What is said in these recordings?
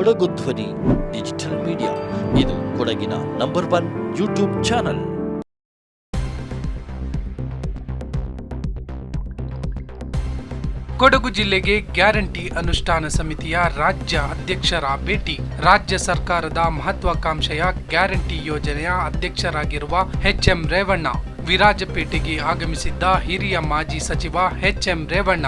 ಕೊಡಗು ಧ್ವನಿ, digital media. ಇದು ಕೊಡಗಿನ number one YouTube channel. Kodagu ಜಿಲ್ಲೆಗೆ ಗ್ಯಾರಂಟಿ ಅನುಷ್ಠಾನ ಸಮಿತಿಯ ರಾಜ್ಯ ಅಧ್ಯಕ್ಷರ ಭೇಟಿ. ರಾಜ್ಯ ಸರ್ಕಾರದ ಮಹತ್ವಾಕಾಂಕ್ಷೆಯ ಗ್ಯಾರಂಟಿ ಯೋಜನೆಯ ಅಧ್ಯಕ್ಷರಾಗಿರುವ ಎಚ್ಎಂ ರೇವಣ್ಣ. ವಿರಾಜಪೇಟೆಗೆ ಆಗಮಿಸಿದ್ದ ಹಿರಿಯ ಮಾಜಿ ಸಚಿವ ಎಚ್ಎಂ ರೇವಣ್ಣ.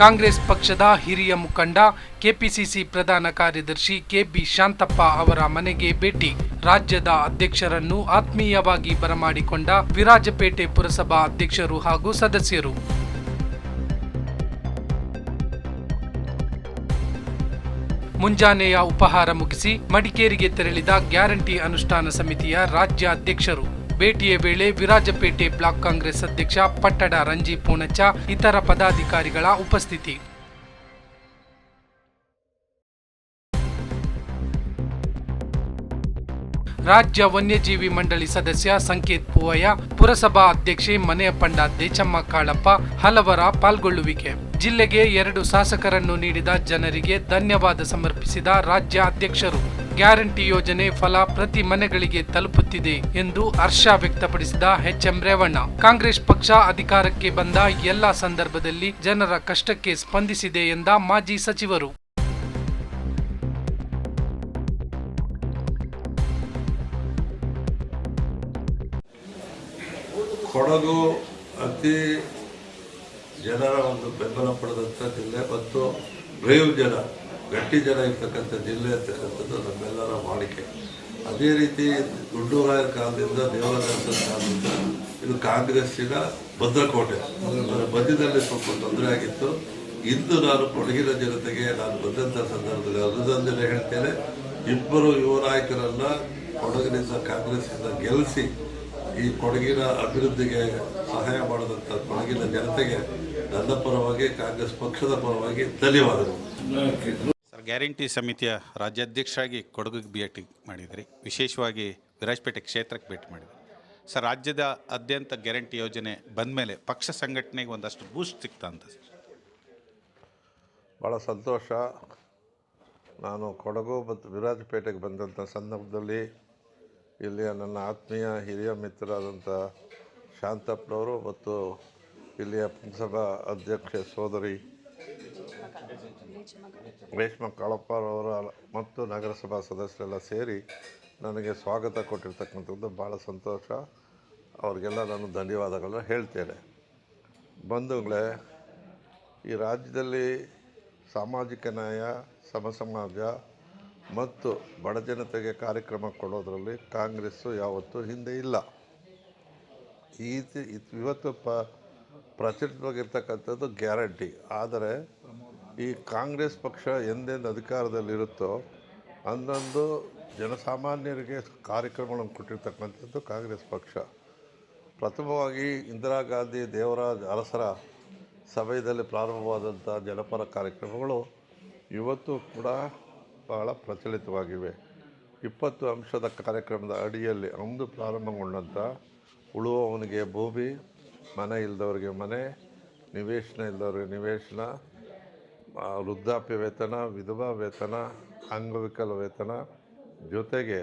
ಕಾಂಗ್ರೆಸ್ ಪಕ್ಷದ ಹಿರಿಯ ಮುಖಂಡ, ಕೆಪಿಸಿಸಿ ಪ್ರಧಾನ ಕಾರ್ಯದರ್ಶಿ ಕೆಬಿ ಶಾಂತಪ್ಪ ಅವರ ಮನೆಗೆ ಭೇಟಿ. ರಾಜ್ಯದ ಅಧ್ಯಕ್ಷರನ್ನು ಆತ್ಮೀಯವಾಗಿ ಬರಮಾಡಿಕೊಂಡ ವಿರಾಜಪೇಟೆ ಪುರಸಭಾ ಅಧ್ಯಕ್ಷರು ಹಾಗೂ ಸದಸ್ಯರು. ಮುಂಜಾನೆಯ ಉಪಹಾರ ಮುಗಿಸಿ ಮಡಿಕೇರಿಗೆ ತೆರಳಿದ ಗ್ಯಾರಂಟಿ ಅನುಷ್ಠಾನ ಸಮಿತಿಯ ರಾಜ್ಯ ಅಧ್ಯಕ್ಷರು ಭೇಟಿಯ ವೇಳೆ ವಿರಾಜಪೇಟೆ ಬ್ಲಾಕ್ ಕಾಂಗ್ರೆಸ್ ಅಧ್ಯಕ್ಷ ಪಟ್ಟಡ ರಂಜಿ ಪೂಣಚ್ಚ ಇತರ ಪದಾಧಿಕಾರಿಗಳ ಉಪಸ್ಥಿತಿ. ರಾಜ್ಯ ವನ್ಯಜೀವಿ ಮಂಡಳಿ ಸದಸ್ಯ ಸಂಕೇತ್ ಪೂವಯ್ಯ, ಪುರಸಭಾ ಅಧ್ಯಕ್ಷೆ ಮನೆಯ ದೇಚಮ್ಮ ಕಾಳಪ್ಪ ಹಲವರ ಪಾಲ್ಗೊಳ್ಳುವಿಕೆ. ಜಿಲ್ಲೆಗೆ ಎರಡು ಶಾಸಕರನ್ನು ನೀಡಿದ ಜನರಿಗೆ ಧನ್ಯವಾದ ಸಮರ್ಪಿಸಿದ ರಾಜ್ಯ ಅಧ್ಯಕ್ಷರು ಗ್ಯಾರಂಟಿ ಯೋಜನೆ ಫಲ ಪ್ರತಿ ಮನೆಗಳಿಗೆ ತಲುಪುತ್ತಿದೆ ಎಂದು ಹರ್ಷ ವ್ಯಕ್ತಪಡಿಸಿದ ಎಚ್ಎಂ ರೇವಣ್ಣ. ಕಾಂಗ್ರೆಸ್ ಪಕ್ಷ ಅಧಿಕಾರಕ್ಕೆ ಬಂದ ಎಲ್ಲಾ ಸಂದರ್ಭದಲ್ಲಿ ಜನರ ಕಷ್ಟಕ್ಕೆ ಸ್ಪಂದಿಸಿದೆ ಎಂದ ಮಾಜಿ ಸಚಿವರು. ಕೊಡಗು ಅತಿ ಜನರ ಒಂದು ಬೆಂಬಲ ಪಡೆದಂಥ ಜಿಲ್ಲೆ ಮತ್ತು ಜನ. ಗಟ್ಟಿ ಜನ ಇರ್ತಕ್ಕಂಥ ಜಿಲ್ಲೆ ಅಂತಕ್ಕಂಥದ್ದು ನಮ್ಮೆಲ್ಲರ ವಾಡಿಕೆ. ಅದೇ ರೀತಿ ಗುಂಡೂರಾಯರ ಕಾಲದಿಂದ ದೇವರಾಜರ ಕಾಲದಿಂದ ಇದು ಕಾಂಗ್ರೆಸ್ಸಿನ ಭದ್ರಕೋಟೆ. ಅಂದರೆ ಮಧ್ಯದಲ್ಲಿ ಸ್ವಲ್ಪ ತೊಂದರೆ ಆಗಿತ್ತು. ಇಂದು ನಾನು ಕೊಡಗಿನ ಜನತೆಗೆ ನಾನು ಬಂದಂಥ ಸಂದರ್ಭದಲ್ಲಿ ಅಭಿನಂದನೆ ಹೇಳ್ತೇನೆ, ಇಬ್ಬರು ಯುವ ನಾಯಕರನ್ನ ಕೊಡಗಿನಿಂದ ಕಾಂಗ್ರೆಸ್ಸಿಂದ ಗೆಲ್ಲಿಸಿ ಈ ಕೊಡಗಿನ ಅಭಿವೃದ್ಧಿಗೆ ಸಹಾಯ ಮಾಡಿದಂಥ ಕೊಡಗಿನ ಜನತೆಗೆ ನನ್ನ ಪರವಾಗಿ ಕಾಂಗ್ರೆಸ್ ಪಕ್ಷದ ಪರವಾಗಿ ಧನ್ಯವಾದಗಳು. ಗ್ಯಾರಂಟಿ ಸಮಿತಿಯ ರಾಜ್ಯಾಧ್ಯಕ್ಷರಾಗಿ ಕೊಡಗಿಗೆ ಭೇಟಿ ಮಾಡಿದ್ರಿ. ವಿಶೇಷವಾಗಿ ವಿರಾಜಪೇಟೆ ಕ್ಷೇತ್ರಕ್ಕೆ ಭೇಟಿ ಮಾಡಿದ್ರಿ. ಸರ್ ರಾಜ್ಯದ ಅದ್ಯಂತ ಗ್ಯಾರಂಟಿ ಯೋಜನೆ ಬಂದ ಮೇಲೆ ಪಕ್ಷ ಸಂಘಟನೆಗೆ ಒಂದಷ್ಟು ಬೂಸ್ಟ್ ಸಿಗ್ತಾ ಅಂತ ಸರ್. ಭಾಳ ಸಂತೋಷ. ನಾನು ಕೊಡಗು ಮತ್ತು ವಿರಾಜಪೇಟೆಗೆ ಬಂದಂಥ ಸಂದರ್ಭದಲ್ಲಿ ಇಲ್ಲಿಯ ನನ್ನ ಆತ್ಮೀಯ ಹಿರಿಯ ಮಿತ್ರರಾದಂಥ ಶಾಂತಪ್ಪನವರು ಮತ್ತು ಇಲ್ಲಿಯ ಪುರಸಭಾ ಅಧ್ಯಕ್ಷೆ ಸೋದರಿ ರೇಷ್ಮಾ ಕಾಳಪ್ಪರವರ ಮತ್ತು ನಗರಸಭಾ ಸದಸ್ಯರೆಲ್ಲ ಸೇರಿ ನನಗೆ ಸ್ವಾಗತ ಕೊಟ್ಟಿರ್ತಕ್ಕಂಥದ್ದು ಭಾಳ ಸಂತೋಷ. ಅವ್ರಿಗೆಲ್ಲ ನಾನು ಧನ್ಯವಾದಗಳನ್ನ ಹೇಳ್ತೇನೆ. ಬಂಧುಗಳೇ, ಈ ರಾಜ್ಯದಲ್ಲಿ ಸಾಮಾಜಿಕ ನ್ಯಾಯ, ಸಮಸಮಾಜ ಮತ್ತು ಬಡ ಜನತೆಗೆ ಕಾರ್ಯಕ್ರಮ ಕೊಡೋದರಲ್ಲಿ ಕಾಂಗ್ರೆಸ್ಸು ಯಾವತ್ತೂ ಹಿಂದೆ ಇಲ್ಲ. ಈ ಇವತ್ತು ಪ ಪ್ರಚಲಿತವಾಗಿರ್ತಕ್ಕಂಥದ್ದು ಗ್ಯಾರಂಟಿ. ಆದರೆ ಈ ಕಾಂಗ್ರೆಸ್ ಪಕ್ಷ ಎಂದೆಂದು ಅಧಿಕಾರದಲ್ಲಿರುತ್ತೋ ಅಂದೊಂದು ಜನಸಾಮಾನ್ಯರಿಗೆ ಕಾರ್ಯಕ್ರಮಗಳನ್ನು ಕೊಟ್ಟಿರ್ತಕ್ಕಂಥದ್ದು ಕಾಂಗ್ರೆಸ್ ಪಕ್ಷ. ಪ್ರಥಮವಾಗಿ ಇಂದಿರಾ ಗಾಂಧಿ ದೇವರಾಜ್ ಅರಸರ ಸಮಯದಲ್ಲಿ ಪ್ರಾರಂಭವಾದಂಥ ಜನಪರ ಕಾರ್ಯಕ್ರಮಗಳು ಇವತ್ತು ಕೂಡ ಬಹಳ ಪ್ರಚಲಿತವಾಗಿವೆ. ಇಪ್ಪತ್ತು ಅಂಶದ ಕಾರ್ಯಕ್ರಮದ ಅಡಿಯಲ್ಲಿ ಅಂದು ಪ್ರಾರಂಭಗೊಂಡಂಥ ಉಳುವವನಿಗೆ ಭೂಮಿ, ಮನೆ ಇಲ್ಲದವ್ರಿಗೆ ಮನೆ, ನಿವೇಶನ ಇಲ್ಲದವ್ರಿಗೆ ನಿವೇಶನ ವೃದ್ಧಾಪ್ಯ ವೇತನ, ವಿಧವಾ ವೇತನ ಅಂಗವಿಕಲ ವೇತನ ಜೊತೆಗೆ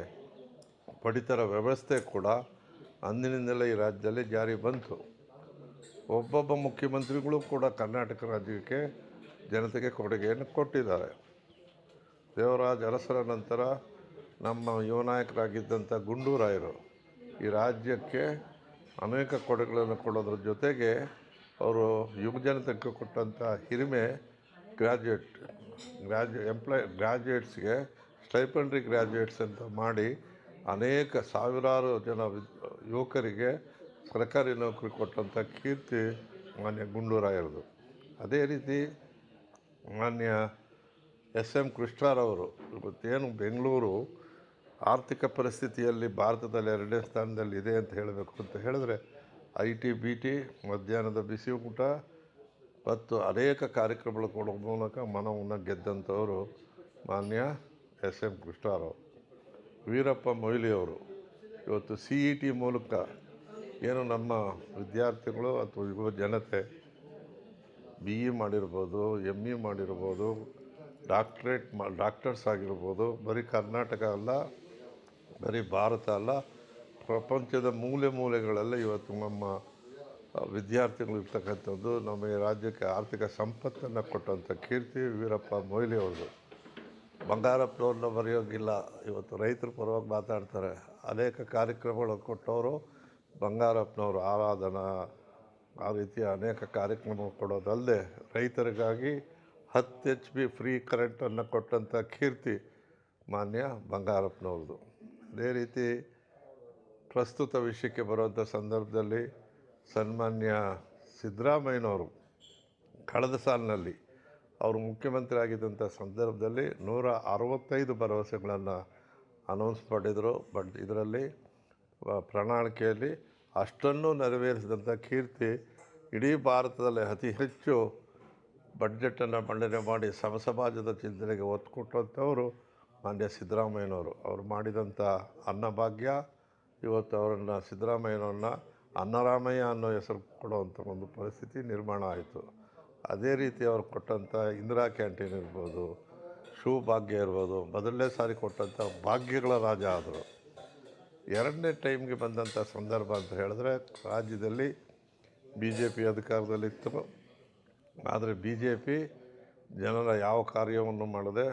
ಪಡಿತರ ವ್ಯವಸ್ಥೆ ಕೂಡ ಅಂದಿನಿಂದಲೇ ಈ ರಾಜ್ಯದಲ್ಲಿ ಜಾರಿ ಬಂತು. ಒಬ್ಬೊಬ್ಬ ಮುಖ್ಯಮಂತ್ರಿಗಳು ಕೂಡ ಕರ್ನಾಟಕ ರಾಜ್ಯಕ್ಕೆ ಜನತೆಗೆ ಕೊಡುಗೆಯನ್ನು ಕೊಟ್ಟಿದ್ದಾರೆ. ದೇವರಾಜ್ ಅರಸರ ನಂತರ ನಮ್ಮ ಯುವ ನಾಯಕರಾಗಿದ್ದಂಥ ಗುಂಡೂರಾಯರು ಈ ರಾಜ್ಯಕ್ಕೆ ಅನೇಕ ಕೊಡುಗೆಗಳನ್ನು ಕೊಡೋದ್ರ ಜೊತೆಗೆ ಅವರು ಯುವ ಜನತೆಗೆ ಕೊಟ್ಟಂಥ ಹಿರಿಮೆ ಗ್ರ್ಯಾಜುಯೇಟ್ ಗ್ರ್ಯಾಜು ಎಂಪ್ಲಾಯ್ ಗ್ರ್ಯಾಜುಯೇಟ್ಸ್ಗೆ ಸ್ಟೈಪಂಡ್ರಿ ಗ್ರ್ಯಾಜುಯೇಟ್ಸ್ ಅಂತ ಮಾಡಿ ಅನೇಕ ಸಾವಿರಾರು ಜನ ಯುವಕರಿಗೆ ಸರ್ಕಾರಿ ನೌಕರಿ ಕೊಟ್ಟಂಥ ಕೀರ್ತಿ ಮಾನ್ಯ ಗುಂಡೂರಾಯರದು ಅದೇ ರೀತಿ ಮಾನ್ಯ ಎಸ್ ಎಂ ಕೃಷ್ಣರವರು ಇವತ್ತೇನು ಬೆಂಗಳೂರು ಆರ್ಥಿಕ ಪರಿಸ್ಥಿತಿಯಲ್ಲಿ ಭಾರತದಲ್ಲಿ ಎರಡನೇ ಸ್ಥಾನದಲ್ಲಿ ಇದೆ ಅಂತ ಹೇಳಬೇಕು ಅಂತ ಹೇಳಿದ್ರೆ, ಐ ಟಿ, ಬಿ ಟಿ, ಮಧ್ಯಾಹ್ನದ ಬಿಸಿ ಊಟ ಮತ್ತು ಅನೇಕ ಕಾರ್ಯಕ್ರಮಗಳು ಕೊಡೋ ಮೂಲಕ ಮನವನ್ನು ಗೆದ್ದಂಥವರು ಮಾನ್ಯ ಎಸ್ ಎಂ ಕೃಷ್ಣಾರಾವ್. ವೀರಪ್ಪ ಮೊಯ್ಲಿಯವರು ಇವತ್ತು ಸಿ ಇ ಟಿ ಮೂಲಕ ಏನು ನಮ್ಮ ವಿದ್ಯಾರ್ಥಿಗಳು ಅಥವಾ ಯುವ ಜನತೆ ಬಿ ಇ ಮಾಡಿರ್ಬೋದು ಎಂ ಇ ಮಾಡಿರ್ಬೋದು, ಡಾಕ್ಟ್ರೇಟ್ ಮಾ, ಡಾಕ್ಟರ್ಸ್ ಆಗಿರ್ಬೋದು, ಬರೀ ಕರ್ನಾಟಕ ಅಲ್ಲ, ಬರೀ ಭಾರತ ಅಲ್ಲ, ಪ್ರಪಂಚದ ಮೂಲೆ ಮೂಲೆಗಳೆಲ್ಲ ಇವತ್ತು ನಮ್ಮ ಆ, ವಿದ್ಯಾರ್ಥಿಗಳು ನಮ್ಮ ಈ ರಾಜ್ಯಕ್ಕೆ ಆರ್ಥಿಕ ಸಂಪತ್ತನ್ನು ಕೊಟ್ಟಂಥ ಕೀರ್ತಿ ವೀರಪ್ಪ ಮೊಯ್ಲಿ ಅವ್ರದ್ದು. ಬಂಗಾರಪ್ಪನವ್ರನ್ನ ಬರೆಯೋಂಗಿಲ್ಲ ಇವತ್ತು ರೈತರ ಪರವಾಗಿ ಮಾತಾಡ್ತಾರೆ. ಅನೇಕ ಕಾರ್ಯಕ್ರಮಗಳು ಕೊಟ್ಟವರು ಬಂಗಾರಪ್ಪನವರು. ಆರಾಧನಾ ಆ ರೀತಿಯ ಅನೇಕ ಕಾರ್ಯಕ್ರಮ ಕೊಡೋದಲ್ಲದೆ ರೈತರಿಗಾಗಿ ಹತ್ತು ಎಚ್ ಬಿ ಫ್ರೀ ಕರೆಂಟನ್ನು ಕೊಟ್ಟಂಥ ಕೀರ್ತಿ ಮಾನ್ಯ ಬಂಗಾರಪ್ಪನವ್ರದ್ದು. ಅದೇ ರೀತಿ ಪ್ರಸ್ತುತ ವಿಷಯಕ್ಕೆ ಬರುವಂಥ ಸಂದರ್ಭದಲ್ಲಿ ಸನ್ಮಾನ್ಯ ಸಿದ್ದರಾಮಯ್ಯನವರು ಕಳೆದ ಸಾಲಿನಲ್ಲಿ ಅವರು ಮುಖ್ಯಮಂತ್ರಿ ಆಗಿದ್ದಂಥ ಸಂದರ್ಭದಲ್ಲಿ ನೂರ ಅರವತ್ತೈದು ಭರವಸೆಗಳನ್ನು ಅನೌನ್ಸ್ ಮಾಡಿದರು. ಬಟ್ ಇದರಲ್ಲಿ ಪ್ರಣಾಳಿಕೆಯಲ್ಲಿ ಅಷ್ಟನ್ನು ನೆರವೇರಿಸಿದಂಥ ಕೀರ್ತಿ ಇಡೀ ಭಾರತದಲ್ಲಿ ಅತಿ ಹೆಚ್ಚು ಬಡ್ಜೆಟನ್ನು ಮಂಡನೆ ಮಾಡಿ ಸಮ ಸಮಾಜದ ಚಿಂತನೆಗೆ ಒತ್ತು ಕೊಟ್ಟಂಥವರು ಮಾನ್ಯ ಸಿದ್ದರಾಮಯ್ಯನವರು. ಅವರು ಮಾಡಿದಂಥ ಅನ್ನಭಾಗ್ಯ ಇವತ್ತು ಅವರನ್ನು ಸಿದ್ದರಾಮಯ್ಯನವ್ರನ್ನ ಅನ್ನರಾಮಯ್ಯ ಅನ್ನೋ ಹೆಸರು ಕೊಡುವಂಥ ಒಂದು ಪರಿಸ್ಥಿತಿ ನಿರ್ಮಾಣ ಆಯಿತು. ಅದೇ ರೀತಿ ಅವರು ಕೊಟ್ಟಂಥ ಇಂದಿರಾ ಕ್ಯಾಂಟೀನ್ ಇರ್ಬೋದು, ಶೂ ಭಾಗ್ಯ ಇರ್ಬೋದು, ಮೊದಲನೇ ಸಾರಿ ಕೊಟ್ಟಂಥ ಭಾಗ್ಯಗಳ ರಾಜ ಆದರು. ಎರಡನೇ ಟೈಮ್ಗೆ ಬಂದಂಥ ಸಂದರ್ಭ ಅಂತ ಹೇಳಿದ್ರೆ, ರಾಜ್ಯದಲ್ಲಿ ಬಿ ಜೆ ಪಿ ಅಧಿಕಾರದಲ್ಲಿತ್ತು. ಆದರೆ ಬಿ ಜೆ ಪಿ ಜನರ ಯಾವ ಕಾರ್ಯವನ್ನು ಮಾಡದೆ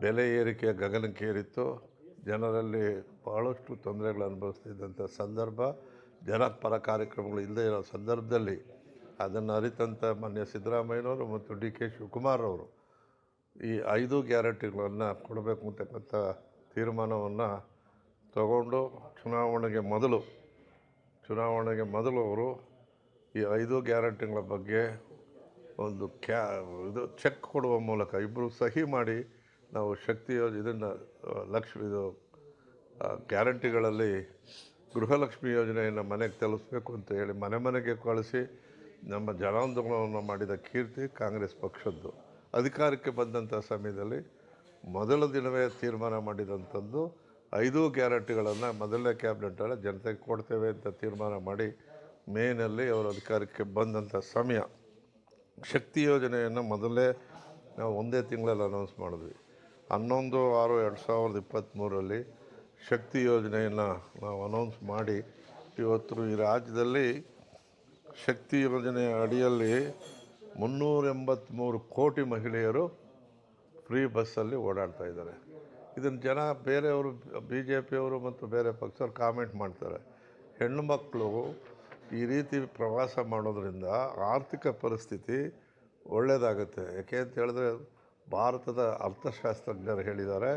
ಬೆಲೆ ಏರಿಕೆ ಗಗನಕ್ಕೇರಿತ್ತು. ಜನರಲ್ಲಿ ಭಾಳಷ್ಟು ತೊಂದರೆಗಳು ಅನುಭವಿಸ್ತಿದ್ದಂಥ ಸಂದರ್ಭ. ಜನಪರ ಕಾರ್ಯಕ್ರಮಗಳು ಇಲ್ಲದೇ ಇರೋ ಸಂದರ್ಭದಲ್ಲಿ ಅದನ್ನು ಅರಿತಂಥ ಮಾನ್ಯ ಸಿದ್ದರಾಮಯ್ಯನವರು ಮತ್ತು ಡಿ ಕೆ ಶಿವಕುಮಾರ್ ಅವರು ಈ ಐದು ಗ್ಯಾರಂಟಿಗಳನ್ನು ಕೊಡಬೇಕು ಅಂತಕ್ಕಂಥ ತೀರ್ಮಾನವನ್ನು ತಗೊಂಡು ಚುನಾವಣೆಗೆ ಮೊದಲು ಚುನಾವಣೆಗೆ ಮೊದಲು ಅವರು ಈ ಐದು ಗ್ಯಾರಂಟಿಗಳ ಬಗ್ಗೆ ಒಂದು ಕ್ಯಾ, ಇದು ಚೆಕ್ ಕೊಡುವ ಮೂಲಕ ಇಬ್ಬರು ಸಹಿ ಮಾಡಿ ನಾವು ಶಕ್ತಿಯ ಇದನ್ನು, ಲಕ್ಷ್ಮಿ, ಇದು ಗ್ಯಾರಂಟಿಗಳಲ್ಲಿ ಗೃಹಲಕ್ಷ್ಮಿ ಯೋಜನೆಯನ್ನು ಮನೆಗೆ ತಲುಪಿಸ್ಬೇಕು ಅಂತ ಹೇಳಿ ಮನೆ ಮನೆಗೆ ಕಳಿಸಿ ನಮ್ಮ ಜನಾಂದೋಲನವನ್ನು ಮಾಡಿದ ಕೀರ್ತಿ ಕಾಂಗ್ರೆಸ್ ಪಕ್ಷದ್ದು. ಅಧಿಕಾರಕ್ಕೆ ಬಂದಂಥ ಸಮಯದಲ್ಲಿ ಮೊದಲ ದಿನವೇ ತೀರ್ಮಾನ ಮಾಡಿದಂಥದ್ದು ಐದು ಗ್ಯಾರಂಟಿಗಳನ್ನು ಮೊದಲನೇ ಕ್ಯಾಬಿನೆಟಲ್ಲಿ ಜನತೆಗೆ ಕೊಡ್ತೇವೆ ಅಂತ ತೀರ್ಮಾನ ಮಾಡಿ ಮೇನಲ್ಲಿ ಅವರು ಅಧಿಕಾರಕ್ಕೆ ಬಂದಂಥ ಸಮಯ. ಶಕ್ತಿ ಯೋಜನೆಯನ್ನು ಮೊದಲೇ ನಾವು ಒಂದೇ ತಿಂಗಳಲ್ಲಿ ಅನೌನ್ಸ್ ಮಾಡಿದ್ವಿ. ಹನ್ನೊಂದು ಆರು ಎರಡು ಸಾವಿರದ ಇಪ್ಪತ್ತ್ಮೂರರಲ್ಲಿ ಶಕ್ತಿ ಯೋಜನೆಯನ್ನು ನಾವು ಅನೌನ್ಸ್ ಮಾಡಿ, ಇವತ್ತು ಈ ರಾಜ್ಯದಲ್ಲಿ ಶಕ್ತಿ ಯೋಜನೆಯ ಅಡಿಯಲ್ಲಿ ಮುನ್ನೂರ ಎಂಬತ್ತ್ಮೂರು ಕೋಟಿ ಮಹಿಳೆಯರು ಫ್ರೀ ಬಸ್ಸಲ್ಲಿ ಓಡಾಡ್ತಾ ಇದ್ದಾರೆ. ಇದನ್ನು ಜನ ಬೇರೆಯವರು ಬಿ ಜೆ ಪಿಯವರು ಮತ್ತು ಬೇರೆ ಪಕ್ಷವ್ರು ಕಾಮೆಂಟ್ ಮಾಡ್ತಾರೆ. ಹೆಣ್ಣು ಮಕ್ಕಳು ಈ ರೀತಿ ಪ್ರವಾಸ ಮಾಡೋದ್ರಿಂದ ಆರ್ಥಿಕ ಪರಿಸ್ಥಿತಿ ಒಳ್ಳೆಯದಾಗುತ್ತೆ ಯಾಕೆ ಅಂತ ಹೇಳಿದ್ರೆ ಭಾರತದ ಅರ್ಥಶಾಸ್ತ್ರಜ್ಞರು ಹೇಳಿದ್ದಾರೆ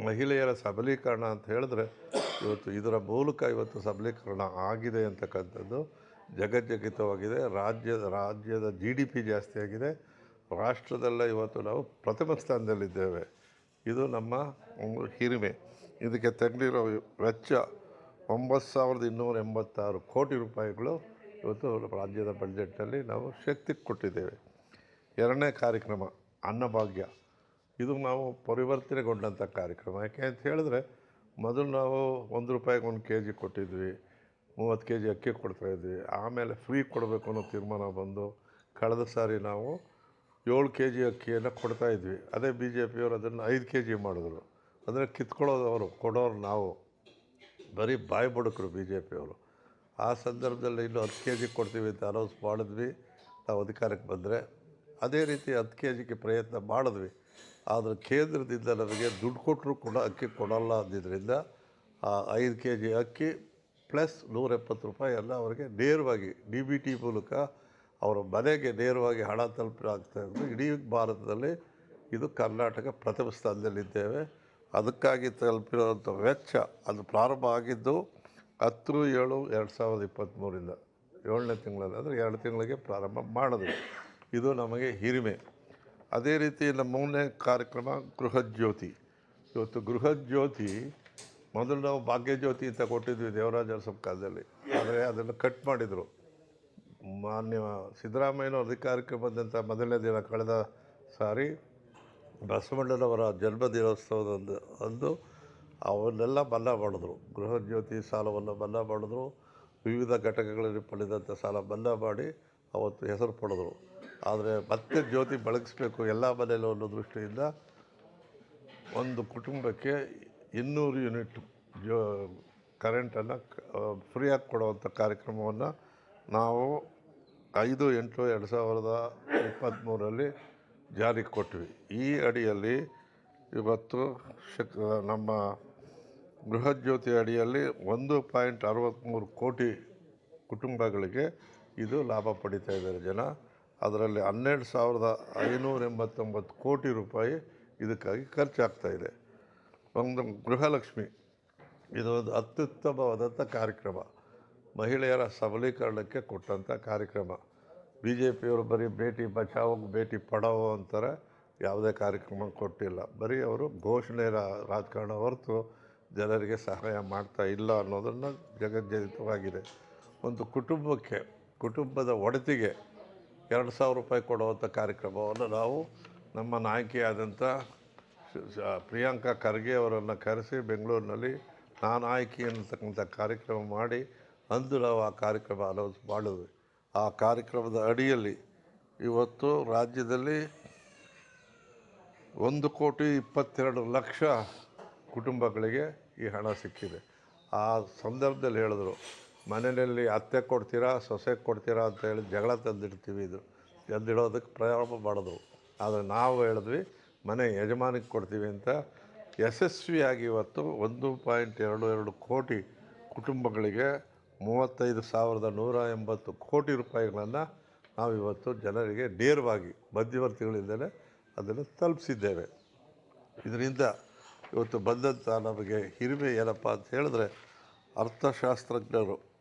ಮಹಿಳೆಯರ ಸಬಲೀಕರಣ ಅಂತ ಹೇಳಿದ್ರೆ ಇವತ್ತು ಇದರ ಮೂಲಕ ಇವತ್ತು ಸಬಲೀಕರಣ ಆಗಿದೆ ಅಂತಕ್ಕಂಥದ್ದು ಜಗಜ್ಜಗಿತವಾಗಿದೆ ರಾಜ್ಯದ ರಾಜ್ಯದ ಜಿ ಡಿ ಪಿ ಜಾಸ್ತಿ ಆಗಿದೆ. ರಾಷ್ಟ್ರದಲ್ಲೇ ಇವತ್ತು ನಾವು ಪ್ರಥಮ ಸ್ಥಾನದಲ್ಲಿದ್ದೇವೆ. ಇದು ನಮ್ಮ ಒಂದು ಹಿರಿಮೆ. ಇದಕ್ಕೆ ತಗ್ಲಿರೋ ವೆಚ್ಚ ಒಂಬತ್ತು ಸಾವಿರದ ಇನ್ನೂರ ಎಂಬತ್ತಾರು ಕೋಟಿ ರೂಪಾಯಿಗಳು ಇವತ್ತು ರಾಜ್ಯದ ಬಡ್ಜೆಟ್ನಲ್ಲಿ ನಾವು ಶಕ್ತಿ ಕೊಟ್ಟಿದ್ದೇವೆ. ಎರಡನೇ ಕಾರ್ಯಕ್ರಮ, ಅನ್ನಭಾಗ್ಯ. ಇದು ನಾವು ಪರಿವರ್ತನೆಗೊಂಡಂಥ ಕಾರ್ಯಕ್ರಮ. ಯಾಕೆ ಅಂತ ಹೇಳಿದ್ರೆ, ಮೊದಲು ನಾವು ಒಂದು ರೂಪಾಯಿಗೆ ಒಂದು ಕೆ ಜಿ ಕೊಟ್ಟಿದ್ವಿ, ಮೂವತ್ತು ಕೆ ಜಿ ಅಕ್ಕಿ ಕೊಡ್ತಾಯಿದ್ವಿ ಆಮೇಲೆ ಫ್ರೀ ಕೊಡಬೇಕು ಅನ್ನೋ ತೀರ್ಮಾನ ಬಂದು ಕಳೆದ ಸಾರಿ ನಾವು ಏಳು ಕೆ ಜಿ ಅಕ್ಕಿಯನ್ನು ಕೊಡ್ತಾಯಿದ್ವಿ ಅದೇ ಬಿ ಜೆ ಪಿಯವರು ಅದನ್ನು ಐದು ಕೆ ಜಿ ಮಾಡಿದ್ರು. ಅಂದರೆ ಕಿತ್ಕೊಳ್ಳೋದು ಕೊಡೋರು ನಾವು. ಬರೀ ಬಾಯಿ ಬಡಕರು ಬಿ ಜೆ ಪಿಯವರು ಆ ಸಂದರ್ಭದಲ್ಲಿ ಇನ್ನು ಹತ್ತು ಕೆ ಜಿ ಕೊಡ್ತೀವಿ ಅಂತ ಅನೌನ್ಸ್ ಮಾಡಿದ್ವಿ. ನಾವು ಅಧಿಕಾರಕ್ಕೆ ಬಂದರೆ ಅದೇ ರೀತಿ ಹತ್ತು ಕೆ ಜಿಗೆ ಪ್ರಯತ್ನ ಮಾಡಿದ್ವಿ. ಆದರೆ ಕೇಂದ್ರದಿಂದ ನಮಗೆ ದುಡ್ಡು ಕೊಟ್ಟರು ಕೂಡ ಅಕ್ಕಿ ಕೊಡಲ್ಲ ಅಂದಿದ್ದರಿಂದ ಆ ಐದು ಕೆ ಜಿ ಅಕ್ಕಿ ಪ್ಲಸ್ ನೂರ ರೂಪಾಯಿ ಎಲ್ಲ ಅವರಿಗೆ ನೇರವಾಗಿ ಡಿ ಬಿ ಟಿ ಮೂಲಕ ಅವರ ಮನೆಗೆ ನೇರವಾಗಿ ಹಣ ತಲುಪಾಗ್ತಾ ಇರೋದು. ಇಡೀ ಭಾರತದಲ್ಲಿ ಇದು ಕರ್ನಾಟಕ ಪ್ರಥಮ ಸ್ಥಾನದಲ್ಲಿದ್ದೇವೆ. ಅದಕ್ಕಾಗಿ ತಲುಪಿರುವಂಥ ವೆಚ್ಚ ಅದು ಪ್ರಾರಂಭ ಆಗಿದ್ದು ಹತ್ತು, ಏಳು, ಎರಡು ಸಾವಿರದ ಇಪ್ಪತ್ತ್ಮೂರಿಂದ ಏಳನೇ ತಿಂಗಳಲ್ಲಿ, ಅಂದರೆ ಎರಡು ತಿಂಗಳಿಗೆ ಪ್ರಾರಂಭ ಮಾಡಿದ್ರು. ಇದು ನಮಗೆ ಹಿರಿಮೆ. ಅದೇ ರೀತಿ ನಮ್ಮ ಮೂರನೇ ಕಾರ್ಯಕ್ರಮ ಗೃಹಜ್ಯೋತಿ. ಇವತ್ತು ಗೃಹಜ್ಯೋತಿ, ಮೊದಲು ನಾವು ಭಾಗ್ಯಜ್ಯೋತಿ ಅಂತ ಕೊಟ್ಟಿದ್ವಿ ದೇವರಾಜ ಅರಸಪ್ಪ ಕಾಲದಲ್ಲಿ. ಆದರೆ ಅದನ್ನು ಕಟ್ ಮಾಡಿದರು. ಮಾನ್ಯ ಸಿದ್ದರಾಮಯ್ಯನ ಅಧಿಕಾರಕ್ಕೆ ಬಂದಂಥ ಮೊದಲನೇ ದಿನ ಕಳೆದ ಸಾರಿ ಬಸವಣ್ಣನವರ ಜನ್ಮ ದಿನೋತ್ಸವದಂದು, ಅಂದು ಅವನ್ನೆಲ್ಲ ಬಲ್ಲ ಮಾಡಿದ್ರು. ಗೃಹಜ್ಯೋತಿ ಸಾಲವನ್ನು ಬಲ್ಲ ಮಾಡಿದ್ರು. ವಿವಿಧ ಘಟಕಗಳಲ್ಲಿ ಪಡೆದಂಥ ಸಾಲ ಬಲ್ಲ ಮಾಡಿ ಅವತ್ತು ಹೆಸರು ಪಡೆದರು. ಆದರೆ ಮತ್ತೆ ಜ್ಯೋತಿ ಬೆಳಗಿಸ್ಬೇಕು ಎಲ್ಲ ಮನೆಯಲ್ಲೂ ಅನ್ನೋ ದೃಷ್ಟಿಯಿಂದ ಒಂದು ಕುಟುಂಬಕ್ಕೆ ಇನ್ನೂರು ಯೂನಿಟ್ ಜೋ ಕರೆಂಟನ್ನು ಫ್ರೀಯಾಗಿ ಕೊಡುವಂಥ ಕಾರ್ಯಕ್ರಮವನ್ನು ನಾವು ಐದು, ಎಂಟು, ಎರಡು ಸಾವಿರದ ಇಪ್ಪತ್ತ್ಮೂರರಲ್ಲಿ ಜಾರಿಗೆ ಕೊಟ್ವಿ. ಈ ಅಡಿಯಲ್ಲಿ ಇವತ್ತು ಶಕ್ ನಮ್ಮ ಬೃಹಜ್ಯೋತಿ ಅಡಿಯಲ್ಲಿ ಒಂದು ಪಾಯಿಂಟ್ ಅರವತ್ತ್ಮೂರು ಕೋಟಿ ಕುಟುಂಬಗಳಿಗೆ ಇದು ಲಾಭ ಪಡಿತಾ ಇದ್ದಾರೆ ಜನ. ಅದರಲ್ಲಿ ಹನ್ನೆರಡು ಸಾವಿರದ ಐನೂರ ಎಂಬತ್ತೊಂಬತ್ತು ಕೋಟಿ ರೂಪಾಯಿ ಇದಕ್ಕಾಗಿ ಖರ್ಚಾಗ್ತಾ ಇದೆ. ಒಂದು ಗೃಹಲಕ್ಷ್ಮಿ ಇದೊಂದು ಅತ್ಯುತ್ತಮವಾದಂಥ ಕಾರ್ಯಕ್ರಮ. ಮಹಿಳೆಯರ ಸಬಲೀಕರಣಕ್ಕೆ ಕೊಟ್ಟಂಥ ಕಾರ್ಯಕ್ರಮ. ಬಿ ಜೆ ಪಿಯವರು ಬರೀ ಭೇಟಿ ಬಚಾವೋ, ಭೇಟಿ ಪಡಾವೋ ಅಂತಾರೆ, ಯಾವುದೇ ಕಾರ್ಯಕ್ರಮ ಕೊಟ್ಟಿಲ್ಲ. ಬರೀ ಅವರು ಘೋಷಣೆ ರಾಜಕಾರಣ ಹೊರತು ಜನರಿಗೆ ಸಹಾಯ ಮಾಡ್ತಾ ಇಲ್ಲ ಅನ್ನೋದನ್ನು ಜಗಜ್ಜನಿತವಾಗಿದೆ ಒಂದು ಕುಟುಂಬಕ್ಕೆ, ಕುಟುಂಬದ ಒಡತಿಗೆ ಎರಡು ಸಾವಿರ ರೂಪಾಯಿ ಕೊಡುವಂಥ ಕಾರ್ಯಕ್ರಮವನ್ನು ನಾವು ನಮ್ಮ ನಾಯಕಿಯಾದಂಥ ಪ್ರಿಯಾಂಕಾ ಖರ್ಗೆ ಅವರನ್ನು ಕರೆಸಿ ಬೆಂಗಳೂರಿನಲ್ಲಿ ನಾನು ಆಯ್ಕೆ ಅನ್ನತಕ್ಕಂಥ ಕಾರ್ಯಕ್ರಮ ಮಾಡಿ ಅಂದು ನಾವು ಆ ಕಾರ್ಯಕ್ರಮ ಅನೌನ್ಸ್ ಮಾಡಿದ್ವಿ. ಆ ಕಾರ್ಯಕ್ರಮದ ಅಡಿಯಲ್ಲಿ ಇವತ್ತು ರಾಜ್ಯದಲ್ಲಿ ಒಂದು ಕೋಟಿ ಇಪ್ಪತ್ತೆರಡು ಲಕ್ಷ ಕುಟುಂಬಗಳಿಗೆ ಈ ಹಣ ಸಿಕ್ಕಿದೆ. ಆ ಸಂದರ್ಭದಲ್ಲಿ ಹೇಳಿದ್ರು ಮನೆಯಲ್ಲಿ ಅತ್ತೆ ಕೊಡ್ತೀರಾ, ಸೊಸೆ ಕೊಡ್ತೀರಾ ಅಂತ ಹೇಳಿ ಜಗಳ ತಂದಿಡ್ತೀವಿ ಇದು. ತಂದಿಡೋದಕ್ಕೆ ಪ್ರಾರಂಭ ಮಾಡಿದ್ರು ಆದರೆ ನಾವು ಹೇಳಿದ್ವಿ, ಮನೆ ಯಜಮಾನಿಗೆ ಕೊಡ್ತೀವಿ ಅಂತ. ಯಶಸ್ವಿಯಾಗಿ ಇವತ್ತು ಒಂದು ಪಾಯಿಂಟ್ ಎರಡು ಎರಡು ಕೋಟಿ ಕುಟುಂಬಗಳಿಗೆ ಮೂವತ್ತೈದು ಸಾವಿರದ ನೂರ ಎಂಬತ್ತು ಕೋಟಿ ರೂಪಾಯಿಗಳನ್ನು ನಾವು ಇವತ್ತು ಜನರಿಗೆ ನೇರವಾಗಿ ಮಧ್ಯವರ್ತಿಗಳಿಂದಲೇ ಅದನ್ನು ತಲುಪಿಸಿದ್ದೇವೆ. ಇದರಿಂದ ಇವತ್ತು ಬಂದಂಥ ನಮಗೆ ಹಿರಿಮೆ ಏನಪ್ಪ ಅಂತ ಹೇಳಿದ್ರೆ ಅರ್ಥಶಾಸ್ತ್ರಜ್ಞರು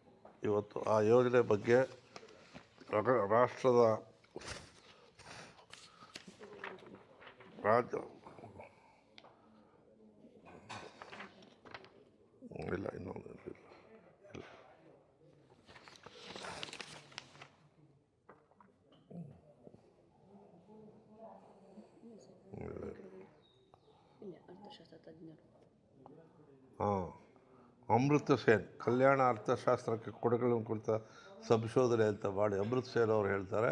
ಇವತ್ತು ಆ ಯೋಜನೆ ಬಗ್ಗೆ ರಾಷ್ಟ್ರದ ರಾಜ್ಯ ಇಲ್ಲ ಇನ್ನೊಂದು ಇಲ್ಲ ಇಲ್ಲ ಇಲ್ಲ ಅರ್ಥಶಾಸ್ತ್ರ ತಜ್ಞರು ಹಾಂ ಅಮೃತ ಸೇನ್, ಕಲ್ಯಾಣ ಅರ್ಥಶಾಸ್ತ್ರಕ್ಕೆ ಕೊಡುಗೆಗಳನ್ನು ಕುರಿತ ಸಂಶೋಧನೆ ಅಂತ ಮಾಡಿ ಅಮೃತ್ ಸೇನ್ ಅವರು ಹೇಳ್ತಾರೆ.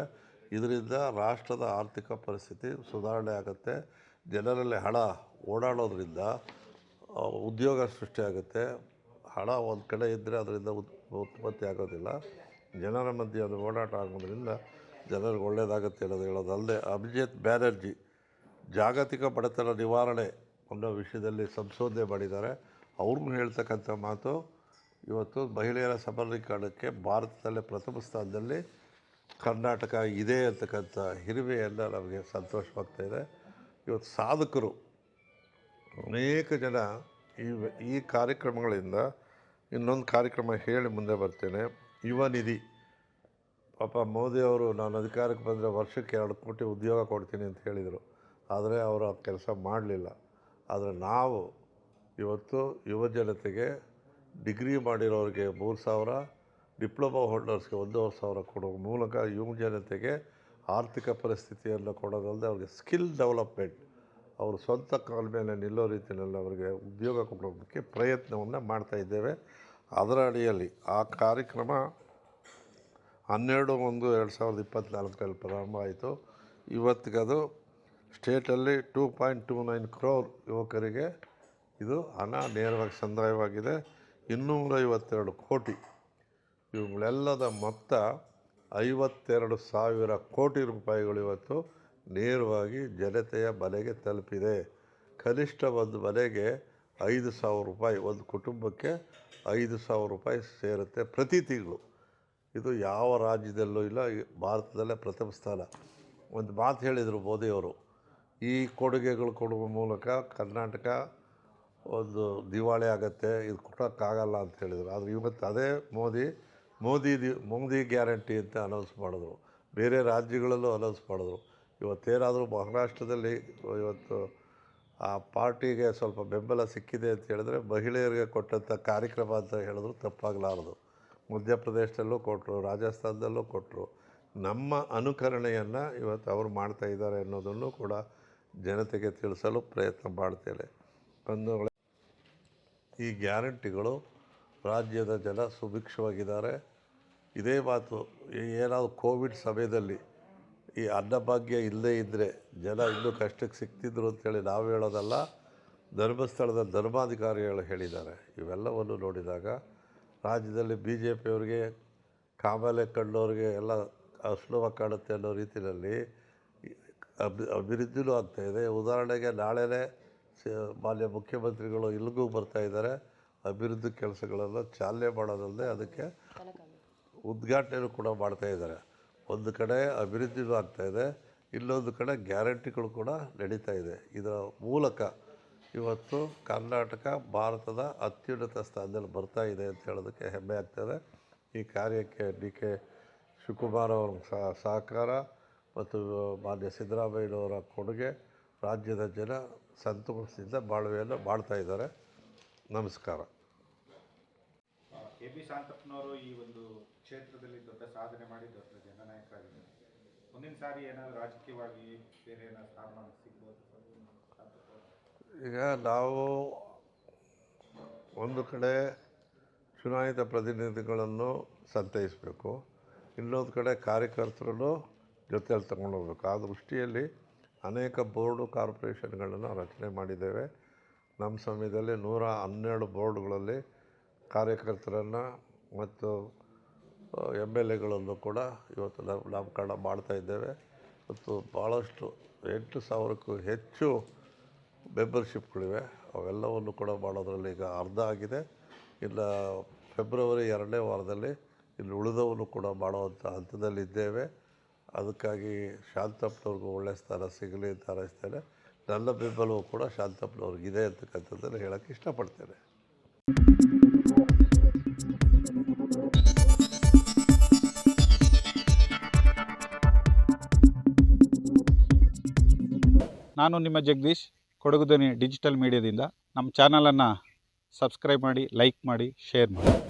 ಇದರಿಂದ ರಾಷ್ಟ್ರದ ಆರ್ಥಿಕ ಪರಿಸ್ಥಿತಿ ಸುಧಾರಣೆ ಆಗುತ್ತೆ. ಜನರಲ್ಲಿ ಹಣ ಓಡಾಡೋದ್ರಿಂದ ಉದ್ಯೋಗ ಸೃಷ್ಟಿಯಾಗುತ್ತೆ ಹಣ ಒಂದು ಕಡೆ ಇದ್ದರೆ ಅದರಿಂದ ಉತ್, ಉತ್ಪತ್ತಿ ಆಗೋದಿಲ್ಲ. ಜನರ ಮಧ್ಯೆ ಅದು ಓಡಾಟ ಆಗೋದ್ರಿಂದ ಜನರಿಗೆ ಒಳ್ಳೆಯದಾಗುತ್ತೆ ಅನ್ನೋದು ಹೇಳೋದಲ್ಲದೆ ಅಭಿಜಿತ್ ಬ್ಯಾನರ್ಜಿ ಜಾಗತಿಕ ಬಡತನ ನಿವಾರಣೆ ಅನ್ನೋ ವಿಷಯದಲ್ಲಿ ಸಂಶೋಧನೆ ಮಾಡಿದ್ದಾರೆ. ಅವ್ರಿಗೂ ಹೇಳ್ತಕ್ಕಂಥ ಮಾತು ಇವತ್ತು ಮಹಿಳೆಯರ ಸಬಲೀಕರಣಕ್ಕೆ ಭಾರತದಲ್ಲೇ ಪ್ರಥಮ ಸ್ಥಾನದಲ್ಲಿ ಕರ್ನಾಟಕ ಇದೆ ಅಂತಕ್ಕಂಥ ಹಿರಿಮೆಯನ್ನು ನಮಗೆ ಸಂತೋಷವಾಗ್ತಾ ಇದೆ. ಇವತ್ತು ಸಾಧಕರು ಅನೇಕ ಜನ ಈ ಈ ಕಾರ್ಯಕ್ರಮಗಳಿಂದ ಇನ್ನೊಂದು ಕಾರ್ಯಕ್ರಮ ಹೇಳಿ ಮುಂದೆ ಬರ್ತೇನೆ. ಯುವ ನಿಧಿ. ಪಾಪ ಮೋದಿಯವರು ನಾನು ಅಧಿಕಾರಕ್ಕೆ ಬಂದರೆ ವರ್ಷಕ್ಕೆ ಎರಡು ಕೋಟಿ ಉದ್ಯೋಗ ಕೊಡ್ತೀನಿ ಅಂತ ಹೇಳಿದರು. ಆದರೆ ಅವರು ಆ ಕೆಲಸ ಮಾಡಲಿಲ್ಲ. ಆದರೆ ನಾವು ಇವತ್ತು ಯುವಜನತೆಗೆ ಡಿಗ್ರಿ ಮಾಡಿರೋರಿಗೆ ಮೂರು ಸಾವಿರ, ಡಿಪ್ಲೊಮಾ ಹೋಲ್ಡರ್ಸ್ಗೆ ಒಂದೂವರೆ ಸಾವಿರ ಕೊಡೋ ಮೂಲಕ ಯುವಜನತೆಗೆ ಆರ್ಥಿಕ ಪರಿಸ್ಥಿತಿಯನ್ನು ಕೊಡೋದಲ್ಲದೆ ಅವ್ರಿಗೆ ಸ್ಕಿಲ್ ಡೆವಲಪ್ಮೆಂಟ್, ಅವರು ಸ್ವಂತ ಕಾಲ ಮೇಲೆ ನಿಲ್ಲೋ ರೀತಿಯಲ್ಲಿ ಅವರಿಗೆ ಉದ್ಯೋಗ ಕೊಡೋದಕ್ಕೆ ಪ್ರಯತ್ನವನ್ನು ಮಾಡ್ತಾ ಇದ್ದೇವೆ. ಅದರ ಅಡಿಯಲ್ಲಿ ಆ ಕಾರ್ಯಕ್ರಮ ಹನ್ನೆರಡು ಒಂದು ಎರಡು ಸಾವಿರದ ಇಪ್ಪತ್ತ್ನಾಲ್ಕರಲ್ಲಿ ಪ್ರಾರಂಭ ಆಯಿತು. ಇವತ್ತಿಗದು ಸ್ಟೇಟಲ್ಲಿ two point two nine crore ಯುವಕರಿಗೆ ಇದು ಹಣ ನೇರವಾಗಿ ಸಂದಾಯವಾಗಿದೆ. ಇನ್ನೂರ ಐವತ್ತೆರಡು ಕೋಟಿ. ಇವುಗಳೆಲ್ಲದ ಮೊತ್ತ ಐವತ್ತೆರಡು ಸಾವಿರ ಕೋಟಿ ರೂಪಾಯಿಗಳು ಇವತ್ತು ನೇರವಾಗಿ ಜನತೆಯ ಬಲೆಗೆ ತಲುಪಿದೆ. ಕನಿಷ್ಠ ಒಂದು ಬಲೆಗೆ ಐದು ಸಾವಿರ ರೂಪಾಯಿ, ಒಂದು ಕುಟುಂಬಕ್ಕೆ ಐದು ಸಾವಿರ ರೂಪಾಯಿ ಸೇರುತ್ತೆ ಪ್ರತಿ ತಿಂಗಳು. ಇದು ಯಾವ ರಾಜ್ಯದಲ್ಲೂ ಇಲ್ಲ ಭಾರತದಲ್ಲೇ ಪ್ರಥಮ ಸ್ಥಾನ. ಒಂದು ಮಾತು ಹೇಳಿದರು ಮೋದಿಯವರು, ಈ ಕೊಡುಗೆಗಳು ಕೊಡುವ ಮೂಲಕ ಕರ್ನಾಟಕ ಒಂದು ದಿವಾಳಿ ಆಗತ್ತೆ, ಇದು ಕೊಡೋಕ್ಕಾಗಲ್ಲ ಅಂತ ಹೇಳಿದರು. ಆದರೆ ಇವತ್ತು ಅದೇ ಮೋದಿ ಮೋದಿ ದಿ, ಮೋದಿ ಗ್ಯಾರಂಟಿ ಅಂತ ಅನೌನ್ಸ್ ಮಾಡಿದ್ರು. ಬೇರೆ ರಾಜ್ಯಗಳಲ್ಲೂ ಅನೌನ್ಸ್ ಮಾಡಿದ್ರು. ಇವತ್ತೇನಾದರೂ ಮಹಾರಾಷ್ಟ್ರದಲ್ಲಿ ಇವತ್ತು ಆ ಪಾರ್ಟಿಗೆ ಸ್ವಲ್ಪ ಬೆಂಬಲ ಸಿಕ್ಕಿದೆ ಅಂತ ಹೇಳಿದ್ರೆ ಮಹಿಳೆಯರಿಗೆ ಕೊಟ್ಟಂಥ ಕಾರ್ಯಕ್ರಮ ಅಂತ ಹೇಳಿದ್ರು ತಪ್ಪಾಗಲಾರದು. ಮಧ್ಯಪ್ರದೇಶದಲ್ಲೂ ಕೊಟ್ಟರು ರಾಜಸ್ಥಾನದಲ್ಲೂ ಕೊಟ್ಟರು ನಮ್ಮ ಅನುಕರಣೆಯನ್ನು ಇವತ್ತು ಅವರು ಮಾಡ್ತಾ ಇದ್ದಾರೆ ಅನ್ನೋದನ್ನು ಕೂಡ ಜನತೆಗೆ ತಿಳಿಸಲು ಪ್ರಯತ್ನ ಮಾಡ್ತೇನೆ ಬಂಧುಗಳೇ. ಈ ಗ್ಯಾರಂಟಿಗಳು ರಾಜ್ಯದ ಜನ ಸುಭಿಕ್ಷವಾಗಿದ್ದಾರೆ. ಇದೇ ಮಾತು ಏನಾದರೂ ಕೋವಿಡ್ ಸಮಯದಲ್ಲಿ ಈ ಅನ್ನಭಾಗ್ಯ ಇಲ್ಲದೇ ಇದ್ದರೆ ಜನ ಇನ್ನೂ ಕಷ್ಟಕ್ಕೆ ಸಿಗ್ತಿದ್ರು ಅಂತೇಳಿ ನಾವು ಹೇಳೋದಲ್ಲ, ಧರ್ಮಸ್ಥಳದ ಧರ್ಮಾಧಿಕಾರಿಗಳು ಹೇಳಿದ್ದಾರೆ. ಇವೆಲ್ಲವನ್ನು ನೋಡಿದಾಗ ರಾಜ್ಯದಲ್ಲಿ ಬಿ ಜೆ ಪಿಯವ್ರಿಗೆ ಕಾಮಾಲೆ ಕಂಡವ್ರಿಗೆ ಎಲ್ಲ ಅಶ್ಲಭ ಕಾಣುತ್ತೆ ಅನ್ನೋ ರೀತಿಯಲ್ಲಿ ಅಭಿ, ಅಭಿವೃದ್ಧಿನೂ ಆಗ್ತಾಯಿದೆ ಉದಾಹರಣೆಗೆ ನಾಳೆನೇ ಮಾನ್ಯ ಮುಖ್ಯಮಂತ್ರಿಗಳು ಇಲ್ಲಿಗೂ ಬರ್ತಾ ಇದ್ದಾರೆ. ಅಭಿವೃದ್ಧಿ ಕೆಲಸಗಳನ್ನು ಚಾಲನೆ ಮಾಡೋದಲ್ಲದೆ ಅದಕ್ಕೆ ಉದ್ಘಾಟನೆಯೂ ಕೂಡ ಮಾಡ್ತಾ ಇದ್ದಾರೆ. ಒಂದು ಕಡೆ ಅಭಿವೃದ್ಧಿನೂ ಆಗ್ತಾಯಿದೆ ಇನ್ನೊಂದು ಕಡೆ ಗ್ಯಾರಂಟಿಗಳು ಕೂಡ ನಡೀತಾ ಇದೆ. ಇದರ ಮೂಲಕ ಇವತ್ತು ಕರ್ನಾಟಕ ಭಾರತದ ಅತ್ಯುನ್ನತ ಸ್ಥಾನದಲ್ಲಿ ಬರ್ತಾ ಇದೆ ಅಂತ ಹೇಳೋದಕ್ಕೆ ಹೆಮ್ಮೆ ಆಗ್ತದೆ ಈ ಕಾರ್ಯಕ್ಕೆ ಡಿ ಕೆ ಶಿವಕುಮಾರ್ ಅವರ ಸಹ- ಸಹಕಾರ ಮತ್ತು ಮಾನ್ಯ ಸಿದ್ದರಾಮಯ್ಯನವರ ಕೊಡುಗೆ ರಾಜ್ಯದ ಜನ ಸಂತೋಷದಿಂದ ಬಾಳ್ವೆಯನ್ನು ಬಾಳ್ತಾ ಇದ್ದಾರೆ. ನಮಸ್ಕಾರ. ಎ ಬಿ ಶಾಂತಪ್ಪನವರು ಈ ಒಂದು ಕ್ಷೇತ್ರದಲ್ಲಿ ದೊಡ್ಡ ಸಾಧನೆ ಮಾಡಿ ದೊಡ್ಡ ಜನನಾಯಕರಾಗಿದ್ದಾರೆ. ಮುಂದಿನ ಸಾರಿ ಏನಾದರೂ ರಾಜಕೀಯವಾಗಿ ಬೇರೆ ಏನಾದ್ರು ಸ್ಥಾನಮಾನ ಸಿಗ್ಬೋದು ಈಗ ನಾವು ಒಂದು ಕಡೆ ಚುನಾಯಿತ ಪ್ರತಿನಿಧಿಗಳನ್ನು ಸಂತೈಸಬೇಕು ಇನ್ನೊಂದು ಕಡೆ ಕಾರ್ಯಕರ್ತರನ್ನು ಜೊತೆಯಲ್ಲಿ ತಗೊಂಡು ಹೋಗ್ಬೇಕು. ಆ ದೃಷ್ಟಿಯಲ್ಲಿ ಅನೇಕ ಬೋರ್ಡು ಕಾರ್ಪೊರೇಷನ್ಗಳನ್ನು ರಚನೆ ಮಾಡಿದ್ದೇವೆ. ನಮ್ಮ ಸಮಯದಲ್ಲಿ ನೂರ ಹನ್ನೆರಡು ಬೋರ್ಡ್ಗಳಲ್ಲಿ ಕಾರ್ಯಕರ್ತರನ್ನು ಮತ್ತು ಎಂ ಎಲ್ ಎಗಳನ್ನು ಕೂಡ ಇವತ್ತು ನಾಮಕರಣ ಮಾಡ್ತಾ ಇದ್ದೇವೆ. ಮತ್ತು ಭಾಳಷ್ಟು ಎಂಟು ಸಾವಿರಕ್ಕೂ ಹೆಚ್ಚು ಮೆಂಬರ್ಶಿಪ್ಗಳಿವೆ. ಅವೆಲ್ಲವನ್ನು ಕೂಡ ಮಾಡೋದ್ರಲ್ಲಿ ಈಗ ಅರ್ಧ ಆಗಿದೆ. ಇನ್ನು ಫೆಬ್ರವರಿ ಎರಡನೇ ವಾರದಲ್ಲಿ ಇನ್ನು ಉಳಿದವನ್ನು ಕೂಡ ಮಾಡುವಂಥ ಹಂತದಲ್ಲಿದ್ದೇವೆ. ಅದಕ್ಕಾಗಿ ಶಾಂತಪ್ಪನವ್ರಿಗೂ ಒಳ್ಳೆಯ ಸ್ಥಾನ ಸಿಗಲಿ ಅಂತ ಹಾರೈಸ್ತೇನೆ ನನ್ನ ಬೆಂಬಲವೂ ಕೂಡ ಶಾಂತಪ್ಪನವ್ರಿಗಿದೆ ಅಂತಕ್ಕಂಥದ್ದನ್ನು ಹೇಳೋಕ್ಕೆ ಇಷ್ಟಪಡ್ತೇನೆ. ನಾನು ನಿಮ್ಮ ಜಗದೀಶ್ ಕೊಡಗುದನಿ ಡಿಜಿಟಲ್ ಮೀಡಿಯಾದಿಂದ. ನಮ್ಮ ಚಾನಲನ್ನು ಸಬ್ಸ್ಕ್ರೈಬ್ ಮಾಡಿ, ಲೈಕ್ ಮಾಡಿ, ಶೇರ್ ಮಾಡಿ.